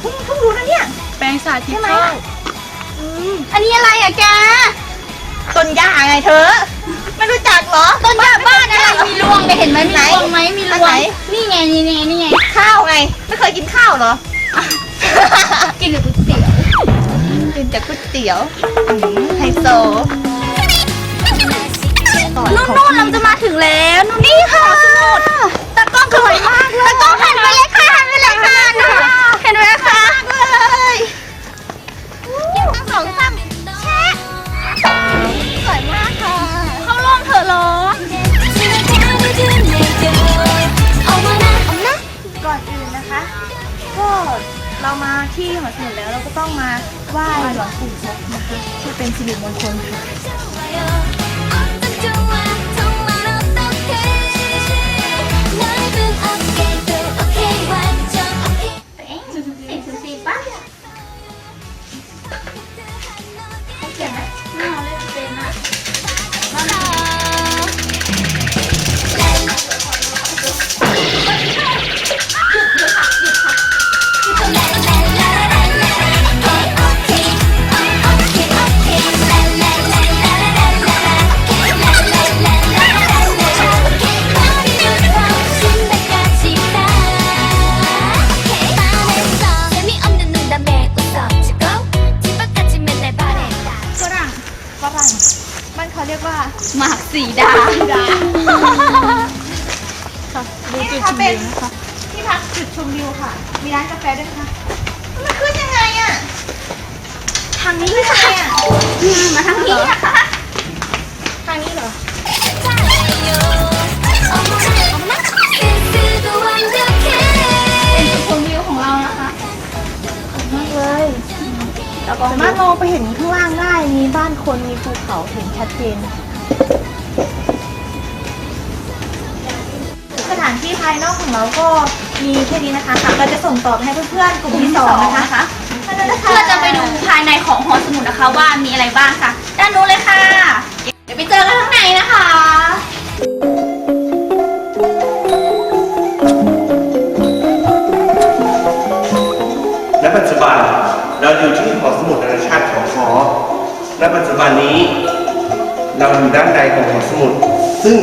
เพิ่งเพิ่งรู้นะเนี่ย แปรงสาธิตใช่ไหม เข้าอันนี้อะไรอะแกต้นหญ้าไงเธอ ไม่รู้จักเหรอต้นหญ้าบ้านอะไรมีรวงไปเห็นไหมมีไหนรวงไหมมีรอันวไหนงนี่ไงนี่ไงนี่ไงข้าวไง ไม่เคยกินข้าวเหรอ กินกับก๋วยเตี๋ยวกินแต่ก๋วยเตี๋ยวอืมไฮโซนู่นนู่นเราจะมาถึงแล้วนู่นนี่ค่ะตากล้องสวยมากเลยตากล้องหันไปเลย นอื่นนะคะ ก็เรามาที่หอสมุดแล้วเราก็ต้องมาไหว้หลวงปู่ทบนะคะที่เป็นสิริมงคลค่ะเอ๊ะสี่สิบสี่ป่ะเขาเขียนไหมไม่เอาเล่นเป็นอะ สีดาดาค่ะดูนี่จุดค่ะชมเป็วินวนะคะที่พักจุดชมวิวค่ะ มีร้านกาแฟด้วยค่ะมันขึ้นยังไงอะทางนี้ค่ะเนี่ยมาทางนี้นะคะทางนี้เหรอเป็นจุดชมวิวของเรานะคะมากเลยสามารถมองไปเห็นข้างล่างได้ มีบ้านคน มีภูเขาเห็นชัดเจนานที่ภายนอกของเราก็มีแค่นี้นะคะค่ะเราจะส่งต่อไปให้เพื่อนๆกลุ่มที่สองนะคะเพื่เพื่อจะไปดูภายในของหอสมุดนะคะว่ามีอะไรบ้างค่ะ ด้านนู้นเลยค่ะ เดี๋ยวไปเจอกันข้างในนะคะณปัจจุบันเราอยู่ที่หอสมุดนานาชาติเขาคอณปัจจุบันนี้ เราอยู่ด้านในของหอสมุด ซึ่ง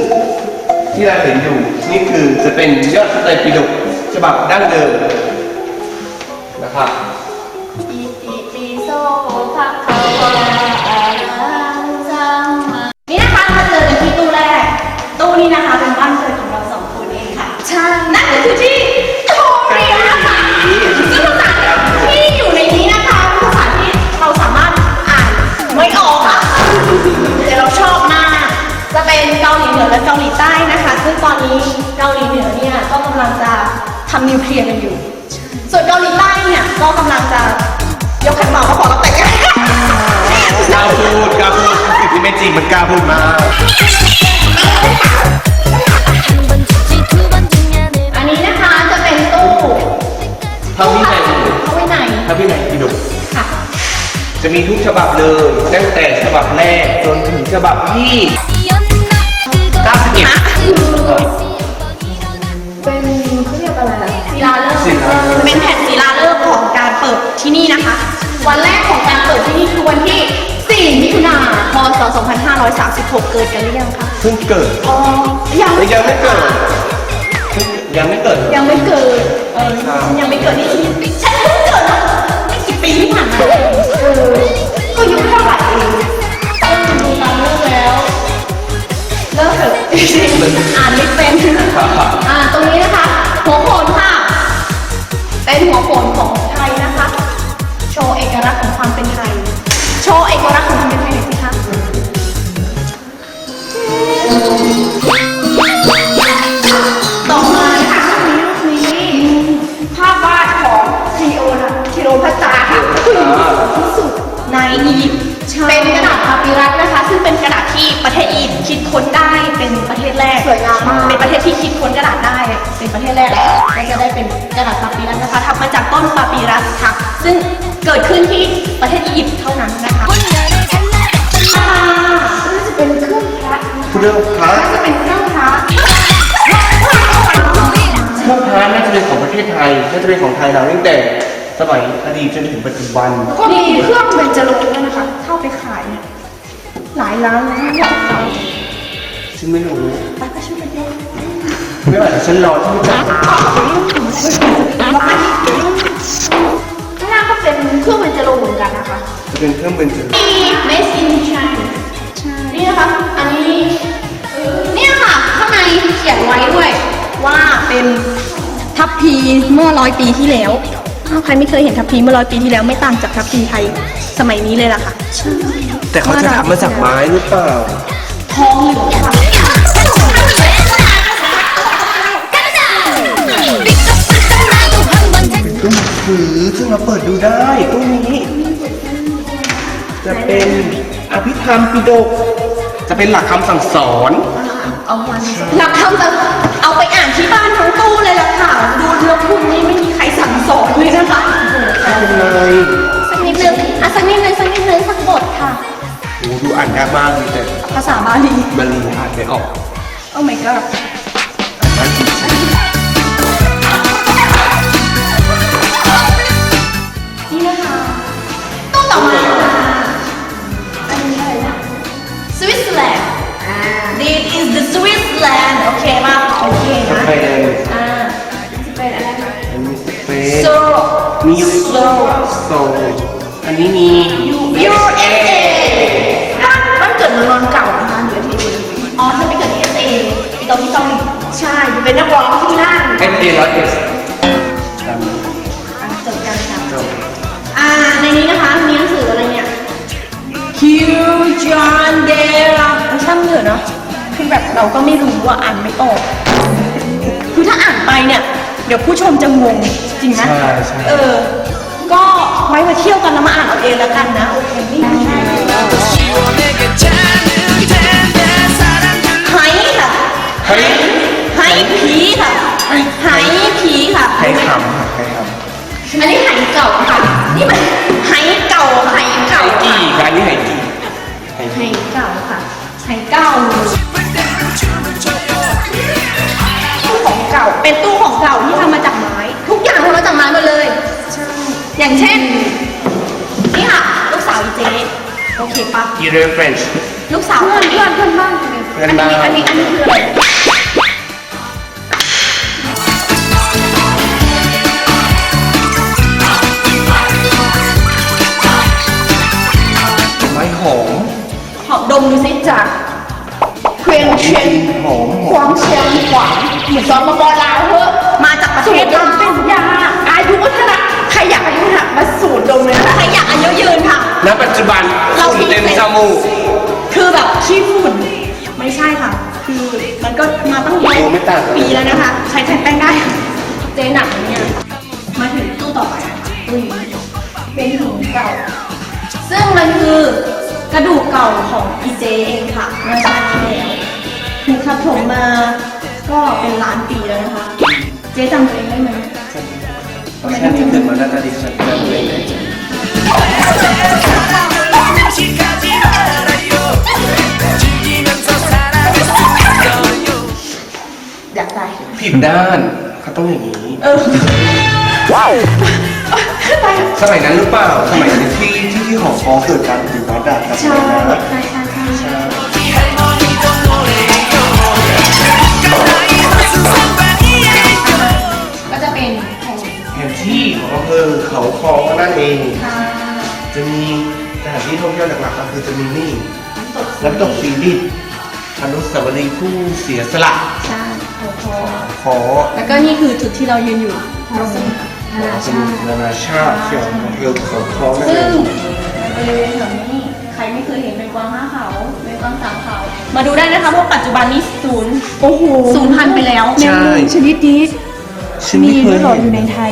ที่เราเห็นอยู่ นี่คือจะเป็นยอดพระไตรปิฎกฉบับดั้งเดิมนะครับ อิติปิโสภะคะวะ จริงมันกล้าพูดมากอันนี้นะคะจะเป็นตู้พระวินัยพระวินัยพระวินัยปิฎกค่ะจะมีทุกฉบับเลยตั้งแต่ฉบับแรกจนถึงฉบับที่91เป็นเขาเรียกอะไรอะศิลาฤกษ์ศิลาฤกษ์ เป็นแผ่นศิลาฤกษ์ของการเปิดที่นี่นะคะ วันแรกของการเปิดที่นี่คือวันที่4มิถุนาพ ศ 2536 เกิดกันหรือยังคะ เพิ่งเกิด อ๋อ ยังไม่ยังไม่เกิด ยังไม่เกิด ยังไม่เกิด เออ ครับฉันยังไม่เกิดนี่ฉันเพิ่งเกิดมาไม่กี่ปีที่ผ่านมาเองเออ ก็อายุเท่าไหร่เองเริ่มดูตามเรื่องแล้ว เลิกเถอะอ่านไม่เป็น นอียิปต์เป็นกระดาษพาปิรัสนะคะ ซึ่งเป็นกระดาษที่ประเทศอียิปต์คิดค้นได้เป็นประเทศแรกสวยงามมากเป็นประเทศที่คิดค้นกระดาษได้เป็นประเทศแรกก็จะได้เป็นกระดาษพาปิรัสนะคะทำมาจากต้นปาปิรัสค่ะ ซึ่งเกิดขึ้นที่ประเทศอียิปต์เท่านั้นนะคะอ่าซึ่งจะเป็นเครื่องพระนะคะเรื่องพระน่าจะเป็นเครื่องพระเครื่องพระน่าจะเป็นของประเทศไทยน่าจะเป็นของไทยเราตั้งแต่ สมัยอดีตจนถึงปัจจุบันก็มีเครื่องเบญจรงค์ด้วยนะคะ เข้าไปขายเนี่ยหลายร้านเลยนะอยากขายฉันไม่รู้ไปก็ช่วยกันเยอะไม่ว่าแต่ฉันรอที่จะมาข้างล่างก็เป็นเครื่องเบญจรงค์เหมือนกันนะคะจะเป็นเครื่องเป็นจุดมี made in China นี่นะคะ อันนี้เนี่ยค่ะข้างในเขียนไว้ด้วย ว่าเป็นทัพพีเมื่อร้อยปีที่แล้ว อ้าวใครไม่เคยเห็นทัพพีเมื่อร้อยปีที่แล้วไม่ต่างจากทัพพีไทยสมัยนี้เลยล่ะค่ะ แต่เขาจะทำมาจากไม้หรือเปล่าทองเหลืองค่ะเป็นตู้ถือซึ่งเราเปิดดูได้ตู้นี้ จะเป็นอภิธรรมปิฎกจะเป็นหลักคำสั่งสอน เอาวันหลักธรรมจะเอาไปอ่านที่บ้านทั้งตู้เลยล่ะค่ะ อ้ดูอ่านยากมากเลยแต่ภาษาบาลีบาลีอ่านไม่ออก โอ้ my god อ่านจริงนี่นะคะตู้ต่อมาอันนี้อะไรนะสวิตเซอร์แลนด์ This is the Switzerland โอเคป่ะโอเคๆสนะเปนอ่าจะเป็นอะไรคะอันนี้สเปน So มียูโซโซอันนี้มี USA ตอนที่เกาหลีใช่เป็นนักร้องที่นั่นเอสเอร้อยเอสตามนี้อะจบกันค่ะจบอ่าในนี้นะคะมีหนังสืออะไรเนี่ย Q John d e r a ไม่ช่างเถอะเนาะคือแบบเราก็ไม่รู้ว่าอ่านไม่ออก คือถ้าอ่านไปเนี่ย เดี๋ยวผู้ชมจะงงจริงไหมใช่ใช่ เออ ก็ไว้มาเที่ยวกันแล้วมาอ่านเอาเองแล้วกันนะโอเคไม่มี ปะกีเรฟเฟรนช์ลูกสาวเพื่อนเพื่อนเพื่อนบ้านเพื่อนบ้านอันนี้อันนี้อันนี้คืออะไรไม้หอมหอมดมดูสิจากเควียนเชียนหอมหคอวามมเชียงขวางเหมือนซอมบอลาวเถอะมาจากประเทศลาว อยากอายุวัฒนะมาสูดดมเลยนะใครอยากอายุยืนค่ะ ณปัจจุบันเราฝุ่นเต็มจมูกคือแบบขี้ฝุ่นไม่ใช่ค่ะ คือมันก็มาตั้งเยโอ้อะไม่ต่างกัน ปีแล้วนะคะ ใช้แทนแป้งได้เจ๊หนักนะเนี่ยมาถึงตู้ต่อไปอุ้ยเป็นถุงเก่า ซึ่งมันคือกระดูกเก่าของอีเจเองค่ะเมื่อชาติที่แล้วถูกทับถมมาก็เป็นล้านปีแล้วนะคะ เจ๊จำตัวเองได้ไหม เพราะฉะนั้นที่เกิดมาหน้าตาดีฉันจำเลยได้อยากได้ผิดด้านเขาต้องอย่างนี้เออไปสมัยนั้นหรือเปล่า สมัยที่ที่ที่หอคอเกิดการปฏิวัติอะจำใช่ได้นะใช่ใช่ใช่ใช่ อเขาคอนั่นเอง ค่ะจะมีสถานที่ท่องเที่ยวหลักๆก็คือจะมีนี่ตกน้ำตกปีดิบอนุสาวรีย์ผู้เสียสละ ใช่โอ้โหขอแล้วก็นี่คือจุดที่เรายืนอยู่หอสมุดนานาสชามุทติรนานาชาติเกี่ยวกับอำเภอเขาคอนั่นเอซึ่งงบริเวณแถวนี้ใครไม่เคยเห็นเป็นกวางห้าเขาเป็นกวางสามเขา มาดูได้นะคะเพราะปัจจุบันนี้ศูนย์โอ้โหศูนย์พันไปแล้ว แมงมุมชนิดนี้ฉันมีไม่เคด้วยยเหรอเห็นอยู่ในไทย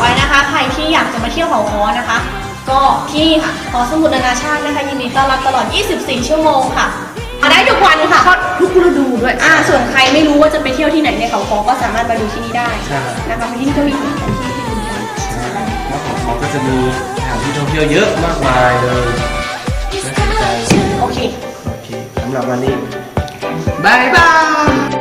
ไว้นะคะ ใครที่อยากจะมาเที่ยวเขาคอนะคะ ก็ที่นี่ค่ะหอสมุดนานาชาตินะคะยินดีต้อนรับตลอด 24 ชั่วโมงค่ะมาได้ทุกวันค่ะทุกฤดูด้วยอ่าส่วนใครไม่รู้ว่าจะไปเที่ยวที่ไหนในเขาคอก็สามารถมาดูที่นี่ได้ใช่ นะคะเพราะที่นี่ก็มีสถานที่ที่ดีกันแล้วของเขาก็จะมีสถานที่ท่องเที่ยวเยอะมากมายเลยน่าสนใจโอเค โอเคสำหรับวันนี้ บายบาย